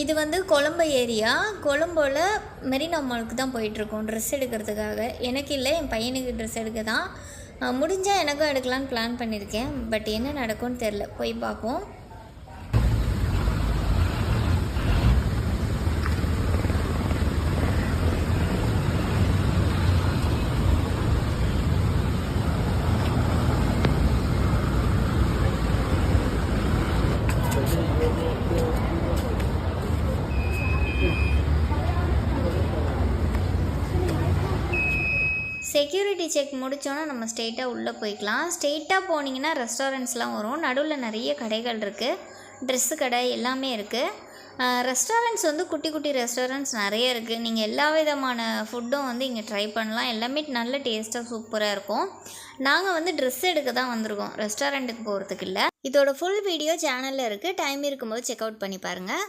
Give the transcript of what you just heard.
இது வந்து கொழம்பு ஏரியா. கொழம்போல மெரினா மாலுக்கு தான் போயிட்டுருக்கோம். ட்ரெஸ் எடுக்கிறதுக்காக. எனக்கு இல்லை என் பையனுக்கு ட்ரெஸ் எடுக்க தான் முடிஞ்சால் எனக்கும் எடுக்கலான்னு பிளான் பண்ணியிருக்கேன். பட் என்ன நடக்கும்னு தெரில போய் பார்ப்போம். செக்யூரிட்டி செக் முடித்தோன்னா நம்ம ஸ்ட்ரெயிட்டாக உள்ளே போய்க்கலாம். ஸ்ட்ரெயிட்டாக போனீங்கன்னா ரெஸ்டாரண்ட்ஸ்லாம் வரும். நடுவில் நிறைய கடைகள் இருக்குது ட்ரெஸ்ஸு கடை எல்லாமே இருக்குது ரெஸ்டாரண்ட்ஸ் வந்து குட்டி குட்டி ரெஸ்டாரண்ட்ஸ் நிறைய இருக்குது நீங்கள் எல்லா விதமான ஃபுட்டும் வந்து இங்கே ட்ரை பண்ணலாம். எல்லாமே நல்ல டேஸ்ட்டாக சூப்பராக இருக்கும். நாங்கள் வந்து ட்ரெஸ் எடுக்க தான் வந்திருக்கோம். ரெஸ்டாரண்ட்டுக்கு போகிறதுக்கு இல்லை. இதோட ஃபுல் வீடியோ சேனலில் இருக்குது டைம் இருக்கும்போது செக் அவுட் பண்ணி பாருங்கள்